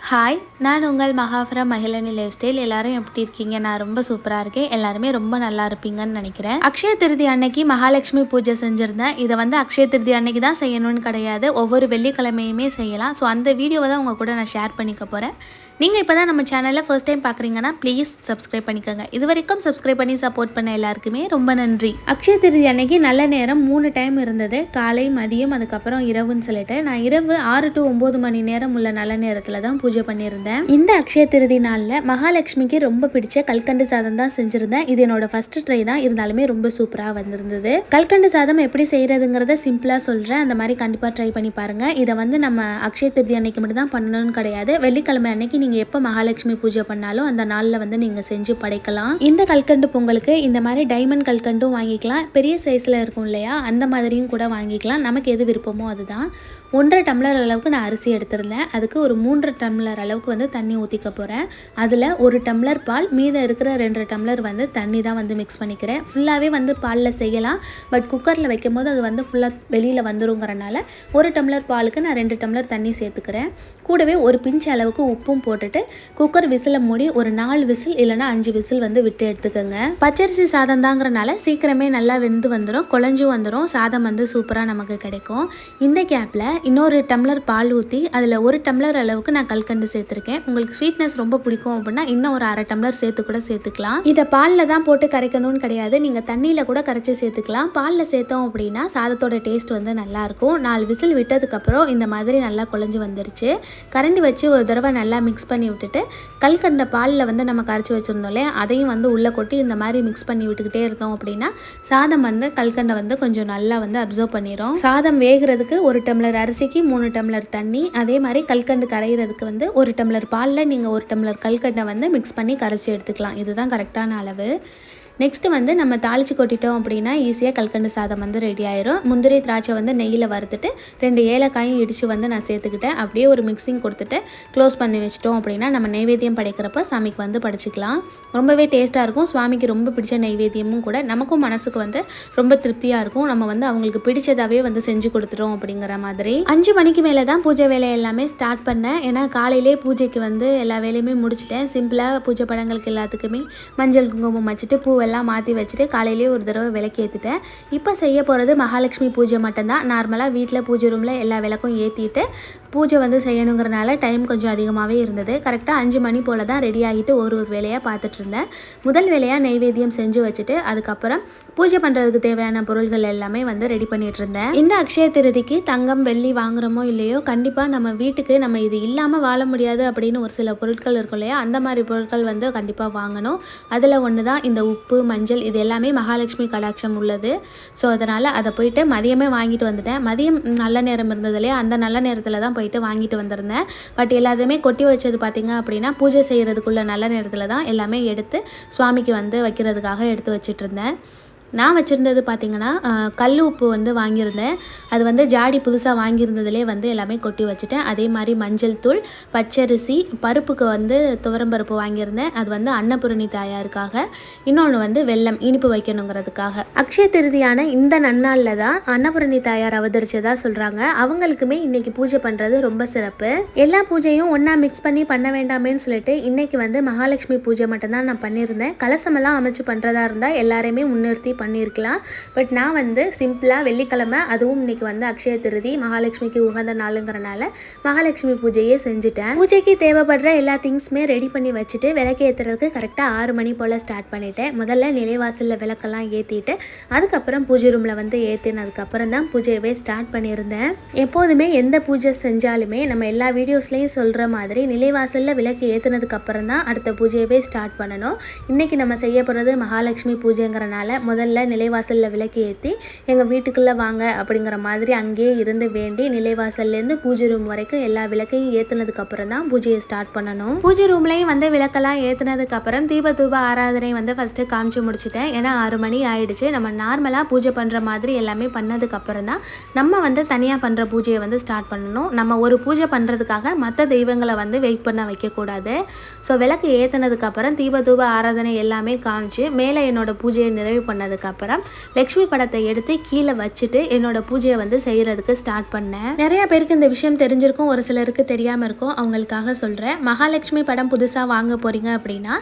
Hi நான் உங்கள் மகாபுரம் Magizhini life style எல்லாரும் எப்படி இருக்கீங்க? நான் ரொம்ப சூப்பராக இருக்கேன். எல்லாருமே ரொம்ப நல்லா இருப்பீங்கன்னு நினைக்கிறேன். அக்ஷய திருதி அன்னைக்கு மகாலட்சுமி பூஜை செஞ்சுருந்தேன். இதை வந்து அக்ஷய திருதி அன்னைக்கு தான் செய்யணும்னு கிடையாது. ஒவ்வொரு வெள்ளிக்கிழமையுமே செய்யலாம். ஸோ அந்த வீடியோவை தான் உங்கள் கூட நான் ஷேர் பண்ணிக்க போகிறேன் நீங்கள் இப்போ தான் நம்ம சேனலில் ஃபர்ஸ்ட் டைம் பார்க்குறீங்கன்னா ப்ளீஸ் சப்ஸ்கிரைப் பண்ணிக்கோங்க. இது வரைக்கும் சப்ஸ்கிரைப் பண்ணி சப்போர்ட் பண்ண எல்லாருக்குமே ரொம்ப நன்றி. அக்ஷய திருதி அன்னைக்கு நல்ல நேரம் மூணு டைம் இருந்தது. காலை மதியம் அதுக்கப்புறம் இரவுன்னு சொல்லிட்டு நான் இரவு ஆறு டு ஒம்பது மணி நேரம் உள்ள நல்ல நேரத்தில் தான் பூஜை பண்ணியிருந்தேன். இந்த அக்ஷய திருதி நாளில் மகாலட்சுமிக்கு ரொம்ப பிடிச்ச கல்கண்டு சாதம் தான் செஞ்சுருந்தேன். இது என்னோட ஃபர்ஸ்ட் ட்ரை தான். இருந்தாலுமே ரொம்ப சூப்பராக வந்திருந்தது. கல்கண்டு சாதம் எப்படி செய்கிறதுங்கிறத சிம்பிளாக சொல்கிறேன் அந்த மாதிரி கண்டிப்பாக ட்ரை பண்ணி பாருங்கள் இதை வந்து நம்ம அக்ஷய திருதி அன்னைக்கு மட்டும் தான் பண்ணணும்னு கிடையாது. வெள்ளிக்கிழமை அன்னைக்கு நீங்கள் எப்போ மகாலட்சுமி பூஜை பண்ணாலும் அந்த நாளில் வந்து நீங்கள் செஞ்சு படைக்கலாம். இந்த கல்கண்டு பொங்கலுக்கு இந்த மாதிரி டைமண்ட் கல்கண்டும் வாங்கிக்கலாம். பெரிய சைஸில் இருக்கும் இல்லையா? அந்த மாதிரியும் கூட வாங்கிக்கலாம். நமக்கு எது விருப்பமோ அதுதான். ஒன்றரை டம்ளர் அளவுக்கு நான் அரிசி எடுத்திருந்தேன். அதுக்கு ஒரு மூன்று டம்ளர் அளவுக்கு வந்து தண்ணி ஊற்றிக்க போகிறேன் அதில் ஒரு டம்ளர் பால் மீதம் இருக்கிற ரெண்டு டம்ளர் வந்து தண்ணி தான் வந்து மிக்ஸ் பண்ணிக்கிறேன். ஃபுல்லாகவே வந்து பாலில் செய்யலாம். பட் குக்கரில் வைக்கும் போது அது வந்து ஃபுல்லாக வெளியில் வந்துருங்கிறனால ஒரு டம்ளர் பாலுக்கு நான் ரெண்டு டம்ளர் தண்ணி சேர்த்துக்கிறேன். கூடவே ஒரு பிஞ்ச் அளவுக்கு உப்பும் போட்டுட்டு குக்கர் விசிலை மூடி ஒரு நாலு விசில் இல்லைன்னா அஞ்சு விசில் வந்து விட்டு எடுத்துக்கோங்க. பச்சரிசி சாதம் தாங்கிறனால சீக்கிரமே நல்லா வெந்து வந்துடும் குழஞ்சும் வந்துடும் சாதம் வந்து சூப்பராக நமக்கு கிடைக்கும். இந்த கேப்பில் இன்னொரு டம்ளர் பால் ஊற்றி அதில் ஒரு டம்ளர் அளவுக்கு நான் கல்கண்டு சேர்த்துருக்கேன். உங்களுக்கு ஸ்வீட்னஸ் ரொம்ப பிடிக்கும் அப்படின்னா இன்னும் ஒரு அரை டம்ளர் சேர்த்து கூட சேர்த்துக்கலாம். இதை பாலில் தான் போட்டு கரைக்கணும்னு கிடையாது. நீங்கள் தண்ணியில் கூட கரைச்சி சேர்த்துக்கலாம். பாலில் சேர்த்தோம் அப்படின்னா சாதத்தோட டேஸ்ட் வந்து நல்லாயிருக்கும் நாலு விசில் விட்டதுக்கப்புறம் இந்த மாதிரி நல்லா குழஞ்சி வந்துருச்சு. கரண்டி வச்சு ஒரு தடவை நல்லா மிக்ஸ் பண்ணி விட்டுட்டு கல்கண்டை பாலில் வந்து நம்ம கரைச்சி வச்சுருந்தோம்லே அதையும் வந்து உள்ளே கொட்டி இந்த மாதிரி மிக்ஸ் பண்ணி விட்டுக்கிட்டே இருந்தோம் அப்படின்னா சாதம் வந்து கல்கண்டை வந்து கொஞ்சம் நல்லா வந்து அப்சர்வ் பண்ணிடும் சாதம் வேகிறதுக்கு ஒரு டம்ளர் அரிசிக்கு மூணு டம்ளர் தண்ணி அதே மாதிரி கல்கண்டு கரைகிறதுக்கு வந்து ஒரு டம்ளர் பாலில் நீங்கள் ஒரு டம்ளர் கல்கண்டை வந்து மிக்ஸ் பண்ணி கரைச்சி எடுத்துக்கலாம். இதுதான் கரெக்டான அளவு. நெக்ஸ்ட்டு வந்து நம்ம தாளித்து கொட்டிட்டோம் அப்படின்னா ஈஸியாக கல்கண்டு சாதம் வந்து ரெடி ஆயிரும். முந்திரி திராட்சை வந்து நெய்யில் வறுத்துட்டு ரெண்டு ஏலக்காயும் இடித்து வந்து நான் சேர்த்துக்கிட்டேன். அப்படியே ஒரு மிக்சிங் கொடுத்துட்டு க்ளோஸ் பண்ணி வச்சிட்டோம் அப்படின்னா நம்ம நைவேத்தியம் படைக்கிறப்ப சாமிக்கு வந்து படைச்சிக்கலாம். ரொம்பவே டேஸ்ட்டாக இருக்கும். சுவாமிக்கு ரொம்ப பிடிச்ச நைவேத்தியமும் கூட நமக்கும் மனசுக்கு வந்து ரொம்ப திருப்தியாக இருக்கும். நம்ம வந்து அவங்களுக்கு பிடிச்சதாகவே வந்து செஞ்சு கொடுத்துட்டோம் அப்படிங்கிற மாதிரி. அஞ்சு மணிக்கு மேலே தான் பூஜை வேலை எல்லாமே ஸ்டார்ட் பண்ணேன். ஏன்னா காலையிலே பூஜைக்கு வந்து எல்லா வேலையுமே முடிச்சிட்டேன். சிம்பிளாக பூஜை படங்களுக்கு எல்லாத்துக்குமே மஞ்சள் குங்குமம் வச்சுட்டு பூ எல்லாம் மாற்றி வச்சுட்டு காலையிலேயே ஒரு தடவை விளக்கு ஏற்றிட்டேன் இப்போ செய்ய போகிறது மகாலட்சுமி பூஜை மட்டும்தான். நார்மலாக வீட்டில் பூஜை ரூமில் எல்லா விளக்கும் ஏற்றிட்டு பூஜை வந்து செய்யணுங்கிறனால டைம் கொஞ்சம் அதிகமாகவே இருந்தது. கரெக்டாக அஞ்சு மணி போல் தான் ரெடி ஆகிட்டு ஒரு ஒரு வேலையாக பார்த்துட்டு இருந்தேன். முதல் வேலையாக நெய்வேத்தியம் செஞ்சு வச்சுட்டு அதுக்கப்புறம் பூஜை பண்ணுறதுக்கு தேவையான பொருள்கள் எல்லாமே வந்து ரெடி பண்ணிட்டு இருந்தேன். இந்த அக்ஷய திருதிக்கு தங்கம் வெள்ளி வாங்குறோமோ இல்லையோ கண்டிப்பாக நம்ம வீட்டுக்கு நம்ம இது இல்லாமல் வாழ முடியாது அப்படின்னு ஒரு சில பொருட்கள் இருக்கும் இல்லையா? அந்த மாதிரி பொருட்கள் வந்து கண்டிப்பாக வாங்கணும். அதில் ஒன்று தான் இந்த உப்பு மஞ்சள் இது எல்லாமே மகாலட்சுமி கடாட்சம் உள்ளது. ஸோ அதனால் அதை போயிட்டு மதியமே வாங்கிட்டு வந்துட்டேன். மதியம் நல்ல நேரம் இருந்தது இல்லையா? அந்த நல்ல நேரத்தில் தான் போயிட்டு வாங்கிட்டு வந்திருந்தேன். பட் எல்லாத்தையுமே கொட்டி வச்சது பார்த்திங்க அப்படின்னா பூஜை செய்கிறதுக்குள்ள நல்ல நேரத்தில் தான் எல்லாமே எடுத்து சுவாமிக்கு வந்து வைக்கிறதுக்காக எடுத்து வச்சிட்டு இருந்தேன். நான் வச்சுருந்தது பார்த்திங்கன்னா கல் உப்பு வந்து வாங்கியிருந்தேன். அது வந்து ஜாடி புதுசாக வாங்கியிருந்ததுலே வந்து எல்லாமே கொட்டி வச்சுட்டேன். அதே மாதிரி மஞ்சள் தூள் பச்சரிசி பருப்புக்கு வந்து துவரம்பருப்பு வாங்கியிருந்தேன். அது வந்து அன்னபூரணி தாயாருக்காக. இன்னொன்று வந்து வெள்ளம் இனிப்பு வைக்கணுங்கிறதுக்காக. அக்ஷய திருதியான இந்த நன்னாளில் தான் அன்னபூரணி தாயார் அவதரிச்சதா சொல்கிறாங்க அவங்களுக்குமே இன்னைக்கு பூஜை பண்ணுறது ரொம்ப சிறப்பு. எல்லா பூஜையும் ஒன்றா மிக்ஸ் பண்ணி பண்ண வேண்டாமேன்னு சொல்லிட்டு இன்னைக்கு வந்து மகாலட்சுமி பூஜை மட்டும்தான் நான் பண்ணியிருந்தேன். கலசமெல்லாம் அமைச்சு பண்ணுறதா இருந்தால் எல்லாரையுமே முன்னிறுத்தி பண்ணியிருக்கலாம். பட் நான் வந்து சிம்பிளாக வெள்ளிக்கிழமை அதுவும் இன்னைக்கு வந்து அக்ஷய திருதி மகாலட்சுமிக்கு உகந்த நாளுங்கிறனால மகாலட்சுமி பூஜையே செஞ்சுட்டேன். பூஜைக்கு தேவைப்படுற எல்லா திங்ஸுமே ரெடி பண்ணி வச்சுட்டு விளக்கு ஏற்றுறதுக்கு கரெக்டாக ஆறு மணி போல் ஸ்டார்ட் பண்ணிட்டேன். முதல்ல நிலைவாசலில் விளக்கெல்லாம் ஏற்றிட்டு அதுக்கப்புறம் பூஜை ரூமில் வந்து ஏற்றினதுக்கப்புறம் தான் பூஜையவே ஸ்டார்ட் பண்ணியிருந்தேன். எப்போதுமே எந்த பூஜை செஞ்சாலுமே நம்ம எல்லா வீடியோஸ்லேயும் சொல்கிற மாதிரி நிலைவாசலில் விளக்கு ஏற்றுனதுக்கப்புறம் தான் அடுத்த பூஜையவே ஸ்டார்ட் பண்ணணும். இன்றைக்கி நம்ம செய்ய போகிறது மகாலட்சுமி பூஜைங்கிறனால முதல்ல நிலைவாசலில் விளக்கு ஏற்றி எங்கள் வீட்டுக்குள்ளே வாங்க அப்படிங்கிற மாதிரி அங்கேயே இருந்து வேண்டி நிலைவாசல்லேருந்து பூஜை ரூம் வரைக்கும் எல்லா விளக்கையும் ஏற்றுனதுக்கப்புறம் தான் பூஜையை ஸ்டார்ட் பண்ணணும். பூஜை ரூம்லேயும் வந்து விளக்கெல்லாம் ஏற்றுனதுக்கப்புறம் தீப தூப ஆராதனை வந்து ஃபஸ்ட்டு காமிச்சு முடிச்சிட்டேன். ஏன்னா ஆறு மணி ஆயிடுச்சு. நம்ம நார்மலாக பூஜை பண்ணுற மாதிரி எல்லாமே பண்ணதுக்கப்புறம் தான் நம்ம வந்து தனியாக பண்ணுற பூஜையை வந்து ஸ்டார்ட் பண்ணணும். நம்ம ஒரு பூஜை பண்ணுறதுக்காக மற்ற தெய்வங்களை வந்து வெயிட் பண்ண வைக்கக்கூடாது. ஸோ விளக்கு ஏற்றுனதுக்கப்புறம் தீப தூப ஆராதனை எல்லாமே காமிச்சு மேலே என்னோட பூஜையை நிறைவு பண்ணது பண்ணதுக்கப்புறம் லக்ஷ்மி படத்தை எடுத்து கீழே வச்சுட்டு என்னோட பூஜையை வந்து செய்கிறதுக்கு ஸ்டார்ட் பண்ணேன். நிறைய பேருக்கு இந்த விஷயம் தெரிஞ்சிருக்கும் ஒரு சிலருக்கு தெரியாமல் இருக்கும். அவங்களுக்காக சொல்கிறேன் மகாலட்சுமி படம் புதுசாக வாங்க போகிறீங்க அப்படின்னா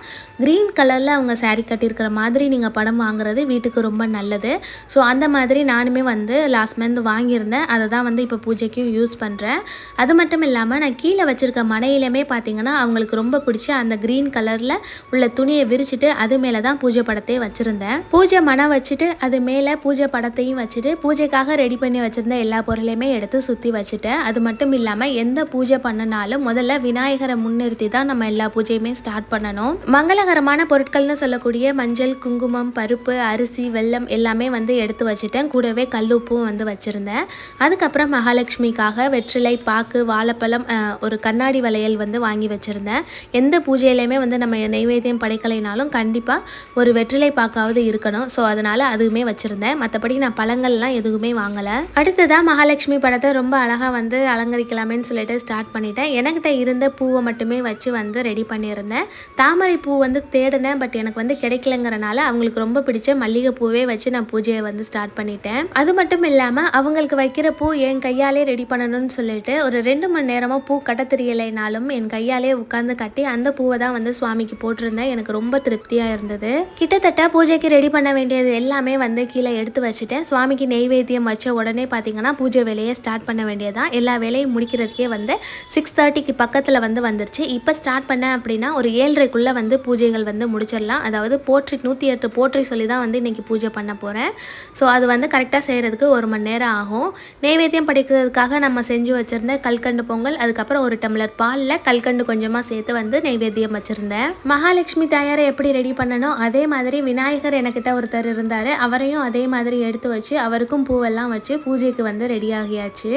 க்ரீன் கலரில் அவங்க saree கட்டியிருக்கிற மாதிரி நீங்கள் படம் வாங்குறது வீட்டுக்கு ரொம்ப நல்லது. ஸோ அந்த மாதிரி நானுமே வந்து லாஸ்ட் மந்த் வாங்கியிருந்தேன். அதை தான் வந்து இப்போ பூஜைக்கும் யூஸ் பண்ணுறேன் அது மட்டும் இல்லாமல் நான் கீழே வச்சுருக்க மனையிலுமே பார்த்தீங்கன்னா அவங்களுக்கு ரொம்ப பிடிச்ச அந்த க்ரீன் கலரில் உள்ள துணியை விரிச்சிட்டு அது மேலே தான் பூஜை படத்தை வச்சுருந்தேன். பூஜை மன வச்சுட்டு அது மேலே பூஜை படத்தையும் வச்சுட்டு பூஜைக்காக ரெடி பண்ணி வச்சுருந்த எல்லா பொருளையுமே எடுத்து சுற்றி வச்சுட்டேன் அது மட்டும் இல்லாமல் எந்த பூஜை பண்ணினாலும் முதல்ல விநாயகரை முன்னிறுத்தி தான் நம்ம எல்லா பூஜையுமே ஸ்டார்ட் பண்ணணும். மங்களகரமான பொருட்கள்னு சொல்லக்கூடிய மஞ்சள் குங்குமம் பருப்பு அரிசி வெல்லம் எல்லாமே வந்து எடுத்து வச்சுட்டேன். கூடவே கல்லுப்பும் வந்து வச்சுருந்தேன். அதுக்கப்புறம் மகாலட்சுமிக்காக வெற்றிலை பாக்கு வாழைப்பழம் ஒரு கண்ணாடி வளையல் வந்து வாங்கி வச்சுருந்தேன். எந்த பூஜையிலையுமே வந்து நம்ம நெய்வேத்தியம் படைக்கலைனாலும் கண்டிப்பாக ஒரு வெற்றிலை பாக்காவது இருக்கணும். ஸோ அதனால் அதுவுமே வச்சுருந்தேன். மற்றபடி நான் பழங்கள்லாம் எதுவுமே வாங்கலை. அடுத்ததாக மகாலட்சுமி படத்தை ரொம்ப அழகாக வந்து அலங்கரிக்கலாமேன்னு சொல்லிட்டு ஸ்டார்ட் பண்ணிட்டேன். எனக்கிட்ட இருந்த பூவை மட்டுமே வச்சு வந்து ரெடி பண்ணியிருந்தேன். தாமரை பூ வந்து தேடினேன் பட் எனக்கு வந்து கிடைக்கலங்கிறனால அவங்களுக்கு ரொம்ப பிடிச்ச மல்லிகை பூவே வச்சு நான் பூஜையை வந்து ஸ்டார்ட் பண்ணிட்டேன். அது மட்டும் இல்லாமல் அவங்களுக்கு வைக்கிற பூ என் கையாலே ரெடி பண்ணணும்னு சொல்லிட்டு ஒரு ரெண்டு மணி நேரமாக பூ கட்ட தெரியலைனாலும் என் கையாலே உட்காந்து கட்டி அந்த பூவை தான் வந்து சுவாமிக்கு போட்டிருந்தேன். எனக்கு ரொம்ப திருப்தியாக இருந்தது. கிட்டத்தட்ட பூஜைக்கு ரெடி பண்ண வேண்டியது எல்லாமே வந்து கீழே எடுத்து வச்சுட்டேன் சுவாமிக்கு நெய்வேத்தியம் வச்ச உடனே பார்த்தீங்கன்னா பூஜை வேலையை ஸ்டார்ட் பண்ண வேண்டியதான் எல்லா வேலையும் முடிக்கிறதுக்கே வந்து சிக்ஸ் தேர்ட்டிக்கு பக்கத்தில் வந்து வந்துருச்சு. இப்போ ஸ்டார்ட் பண்ணேன் அப்படின்னா ஒரு ஏழரைக்குள்ளே வந்து பூஜைகள் வந்து முடிச்சிடலாம். அதாவது போற்றி நூற்றி எட்டு போற்றி சொல்லி தான் வந்து இன்றைக்கி பூஜை பண்ண போகிறேன் ஸோ அது வந்து கரெக்டாக செய்கிறதுக்கு ஒரு மணி நேரம் ஆகும். நெய்வேத்தியம் படிக்கிறதுக்காக நம்ம செஞ்சு வச்சுருந்த கல்கண்டு பொங்கல் அதுக்கப்புறம் ஒரு டம்ளர் பாலில் கல்கண்டு கொஞ்சமாக சேர்த்து வந்து நெய்வேத்தியம் வச்சுருந்தேன். மகாலட்சுமி தாயாரை எப்படி ரெடி பண்ணணும் அதே மாதிரி விநாயகர் எனக்கிட்ட ஒருத்தர் இருந்தார். அவரையும் அதே மாதிரி எடுத்து வச்சு அவருக்கும் பூவெல்லாம் வச்சு பூஜைக்கு வந்து ரெடி ஆகியாச்சு.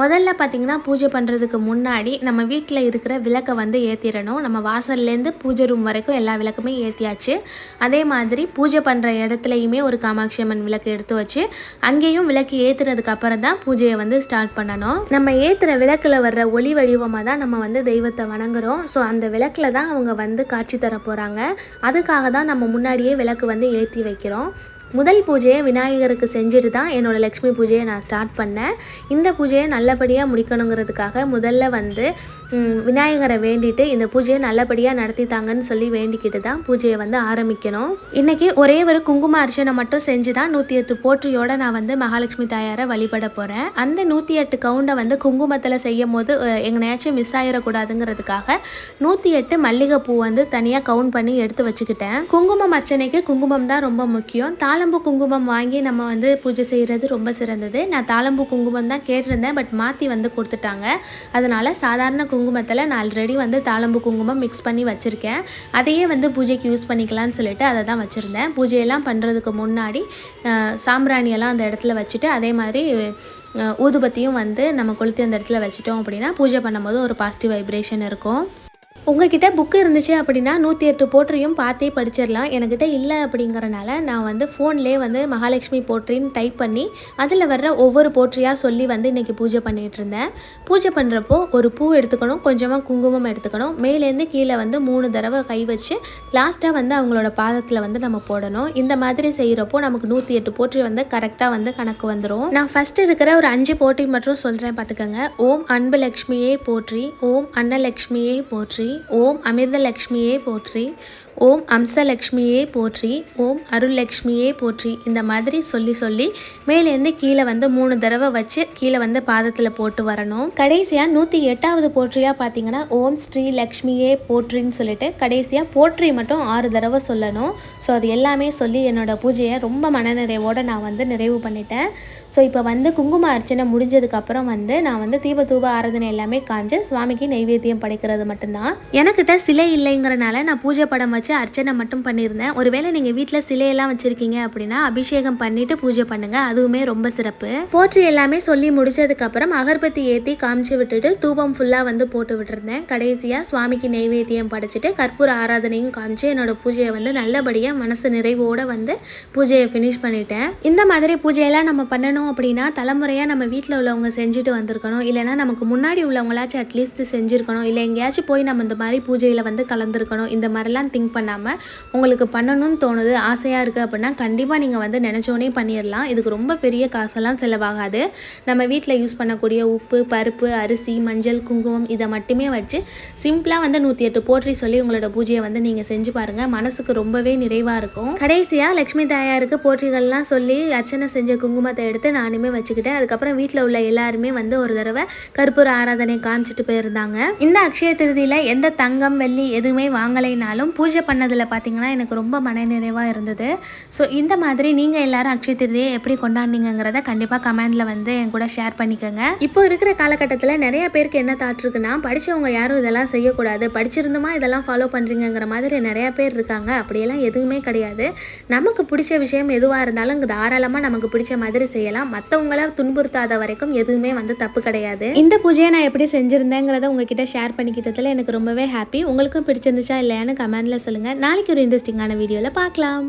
முதல்ல பார்த்தீங்கன்னா பூஜை பண்ணுறதுக்கு முன்னாடி நம்ம வீட்டில் இருக்கிற விளக்கை வந்து ஏற்றிடணும் நம்ம வாசல்லேருந்து பூஜை ரூம் வரைக்கும் எல்லா விளக்குமே ஏற்றியாச்சு அதே மாதிரி பூஜை பண்ணுற இடத்துலையுமே ஒரு காமாட்சி அம்மன் விளக்கு எடுத்து வச்சு அங்கேயும் விளக்கு ஏற்றுனதுக்கு அப்புறம் தான் பூஜையை வந்து ஸ்டார்ட் பண்ணணும். நம்ம ஏற்றுற விளக்கில் வர்ற ஒளி வடிவமாக தான் நம்ம வந்து தெய்வத்தை வணங்குறோம். ஸோ அந்த விளக்கில் தான் அவங்க வந்து காட்சி தர போகிறாங்க அதுக்காக தான் நம்ம முன்னாடியே விளக்கு வந்து ஏற்றி வைக்கிறோம். முதல் பூஜையை விநாயகருக்கு செஞ்சுட்டு தான் என்னோடய லக்ஷ்மி பூஜையை நான் ஸ்டார்ட் பண்ணேன். இந்த பூஜையை நல்லபடியாக முடிக்கணுங்கிறதுக்காக முதல்ல வந்து விநாயகரை வேண்டிட்டு இந்த பூஜையை நல்லபடியாக நடத்தித்தாங்கன்னு சொல்லி வேண்டிக்கிட்டு தான் பூஜையை வந்து ஆரம்பிக்கணும். இன்றைக்கி ஒரே ஒரு குங்கும அர்ச்சனை மட்டும் செஞ்சு தான் நூற்றி எட்டு போற்றியோடு நான் வந்து மகாலட்சுமி தாயாரை வழிபட போகிறேன் அந்த நூற்றி எட்டு கவுண்டை வந்து குங்குமத்தில் செய்யும் போது எங்கனையாச்சும் மிஸ் ஆகிடக்கூடாதுங்கிறதுக்காக நூற்றி எட்டு மல்லிகைப்பூ வந்து தனியாக கவுண்ட் பண்ணி எடுத்து வச்சுக்கிட்டேன். குங்குமம் அர்ச்சனைக்கு குங்குமம் தான் ரொம்ப முக்கியம். தாளம்பூ குங்குமம் வாங்கி நம்ம வந்து பூஜை செய்கிறது ரொம்ப சிறந்தது. நான் தாளம்பூ குங்குமம் தான் கேட்டிருந்தேன் பட் மாற்றி வந்து கொடுத்துட்டாங்க. அதனால் சாதாரண குங்குமத்தில் நான் ஆல்ரெடி வந்து தாளம்பூ குங்குமம் மிக்ஸ் பண்ணி வச்சுருக்கேன். அதையே வந்து பூஜைக்கு யூஸ் பண்ணிக்கலாம்னு சொல்லிட்டு அதை தான் வச்சுருந்தேன். பூஜையெல்லாம் பண்ணுறதுக்கு முன்னாடி சாம்பிராணியெல்லாம் அந்த இடத்துல வச்சுட்டு அதே மாதிரி ஊதுபத்தியும் வந்து நம்ம கொளுத்தி அந்த இடத்துல வச்சிட்டோம் அப்படின்னா பூஜை பண்ணும்போது ஒரு பாசிட்டிவ் வைப்ரேஷன் இருக்கும். உங்ககிட்ட புக்கு இருந்துச்சு அப்படின்னா நூற்றி எட்டு போற்றியும் பார்த்தே படிச்சிடலாம். என்கிட்ட இல்லை அப்படிங்கறனால நான் வந்து ஃபோன்லேயே வந்து மகாலட்சுமி போற்றின்னு டைப் பண்ணி அதில் வர்ற ஒவ்வொரு போற்றியாக சொல்லி வந்து இன்றைக்கி பூஜை பண்ணிகிட்டு இருந்தேன். பூஜை பண்ணுறப்போ ஒரு பூ எடுத்துக்கணும் கொஞ்சமாக குங்குமம் எடுத்துக்கணும். மேலேருந்து கீழே வந்து மூணு தடவை கை வச்சு லாஸ்ட்டாக வந்து அவங்களோட பாதத்தில் வந்து நம்ம போடணும். இந்த மாதிரி செய்கிறப்போ நமக்கு நூற்றி எட்டு போற்றி வந்து கரெக்டாக வந்து கணக்கு வந்துடும் நான் ஃபஸ்ட்டு இருக்கிற ஒரு அஞ்சு போற்றி மட்டும் சொல்கிறேன் பார்த்துக்கோங்க ஓம் அன்பு லக்ஷ்மியே போற்றி ஓம் அன்னலக்ஷ்மியே போற்றி. ஓம் அமிர்தலக்ஷ்மியே போற்றி ஓம் அம்சலக்ஷ்மியே போற்றி ஓம் அருள்லக்ஷ்மியே போற்றி இந்த மாதிரி சொல்லி சொல்லி மேலேருந்து கீழே வந்து மூணு தடவை வச்சு கீழே வந்து பாதத்தில் போட்டு வரணும். கடைசியாக நூற்றி எட்டாவது போற்றியாக பார்த்தீங்கன்னா ஓம் ஸ்ரீ லக்ஷ்மியே போற்றின்னு சொல்லிட்டு கடைசியாக போற்றி மட்டும் ஆறு தடவை சொல்லணும். ஸோ அது எல்லாமே சொல்லி என்னோட பூஜையை ரொம்ப மனநிறைவோடு நான் வந்து நிறைவு பண்ணிட்டேன். ஸோ இப்போ வந்து குங்கும அர்ச்சனை முடிஞ்சதுக்கப்புறம் வந்து நான் வந்து தீப தூப ஆராதனை எல்லாமே காஞ்சு சுவாமிக்கு நைவேத்தியம் படைக்கிறது மட்டும்தான். எனக்கிட்ட சிலை இல்லைங்கிறனால நான் பூஜை படம் வச்சு அர்ச்சனை மட்டும் பண்ணியிருந்தேன். ஒருவேளை நீங்கள் வீட்டில் சிலையெல்லாம் வச்சுருக்கீங்க அப்படின்னா அபிஷேகம் பண்ணிவிட்டு பூஜை பண்ணுங்கள் அதுவுமே ரொம்ப சிறப்பு. போற்றி எல்லாமே சொல்லி முடிச்சதுக்கப்புறம் அகர்பத்தி ஏற்றி காமிச்சு விட்டுட்டு தூபம் ஃபுல்லாக வந்து போட்டு விட்டுருந்தேன். கடைசியாக சுவாமிக்கு நெய்வேத்தியம் படைச்சிட்டு கற்பூர ஆராதனையும் காமிச்சு என்னோட பூஜையை வந்து நல்லபடியாக மனசு நிறைவோடு வந்து பூஜையை ஃபினிஷ் பண்ணிட்டேன். இந்த மாதிரி பூஜையெல்லாம் நம்ம பண்ணணும் அப்படின்னா தலைமுறையாக நம்ம வீட்டில் உள்ளவங்க செஞ்சுட்டு வந்திருக்கணும். இல்லைனா நமக்கு முன்னாடி உள்ளவங்களாச்சும் அட்லீஸ்ட் செஞ்சுருக்கணும். இல்லை எங்கேயாச்சும் போய் நம்ம இந்த மாதிரி பூஜையில் வந்து கலந்துருக்கணும். இந்த மாதிரிலாம் திங்க் பண்ணி பண்ணாமல் உங்களுக்கு பண்ணணும்னு தோணுது ஆசையாக இருக்குது அப்படின்னா கண்டிப்பாக நீங்கள் வந்து நினச்சோன்னே பண்ணிடலாம் இதுக்கு ரொம்ப பெரிய காசெல்லாம் செலவாகாது. நம்ம வீட்டில் யூஸ் பண்ணக்கூடிய உப்பு பருப்பு அரிசி மஞ்சள் குங்குமம் இதை மட்டுமே வச்சு சிம்பிளாக வந்து நூற்றி எட்டு போற்றி சொல்லி உங்களோட பூஜையை வந்து நீங்கள் செஞ்சு பாருங்கள் மனசுக்கு ரொம்பவே நிறைவாக இருக்கும். கடைசியாக லக்ஷ்மி தாயாருக்கு போற்றிகள்லாம் சொல்லி அர்ச்சனை செஞ்ச குங்குமத்தை எடுத்து நானுமே வச்சுக்கிட்டேன். அதுக்கப்புறம் வீட்டில் உள்ள எல்லாருமே வந்து ஒரு தடவை கற்பூர ஆராதனை காமிச்சிட்டு போயிருந்தாங்க. இந்த அக்ஷய திருதியில் எந்த தங்கம் வெள்ளி எதுவுமே வாங்கலைனாலும் பூஜை பண்ணதில் பார்த்தீங்கன்னா எனக்கு ரொம்ப மனநிறைவாக இருந்தது. ஸோ இந்த மாதிரி நீங்கள் எல்லாரும் அக்ஷய திருதியை எப்படி கொண்டாடினீங்கிறத கண்டிப்பாக கமெண்டில் வந்து என் கூட ஷேர் பண்ணிக்கோங்க. இப்போ இருக்கிற காலகட்டத்தில் நிறைய பேருக்கு என்ன தாட் இருக்குன்னா படிச்சவங்க யாரும் இதெல்லாம் செய்யக்கூடாது படிச்சிருந்துமா இதெல்லாம் ஃபாலோ பண்ணுறீங்கிற மாதிரி நிறைய பேர் இருக்காங்க. அப்படியெல்லாம் எதுவுமே கிடையாது. நமக்கு பிடிச்ச விஷயம் எதுவாக இருந்தாலும் தாராளமாக நமக்கு பிடிச்ச மாதிரி செய்யலாம். மற்றவங்கள துன்புறுத்தாத வரைக்கும் எதுவுமே வந்து தப்பு கிடையாது. இந்த பூஜையை நான் எப்படி செஞ்சுருந்தேங்கிறத உங்ககிட்ட ஷேர் பண்ணிக்கிட்டதில் எனக்கு ரொம்பவே ஹாப்பி உங்களுக்கும் பிடிச்சிருந்துச்சா இல்லையான்னு கமெண்ட்ல சொல்லுங்கள் நாளைக்கு ஒரு இன்ட்ரெஸ்டிங்கான வீடியோவில் பார்க்கலாம்.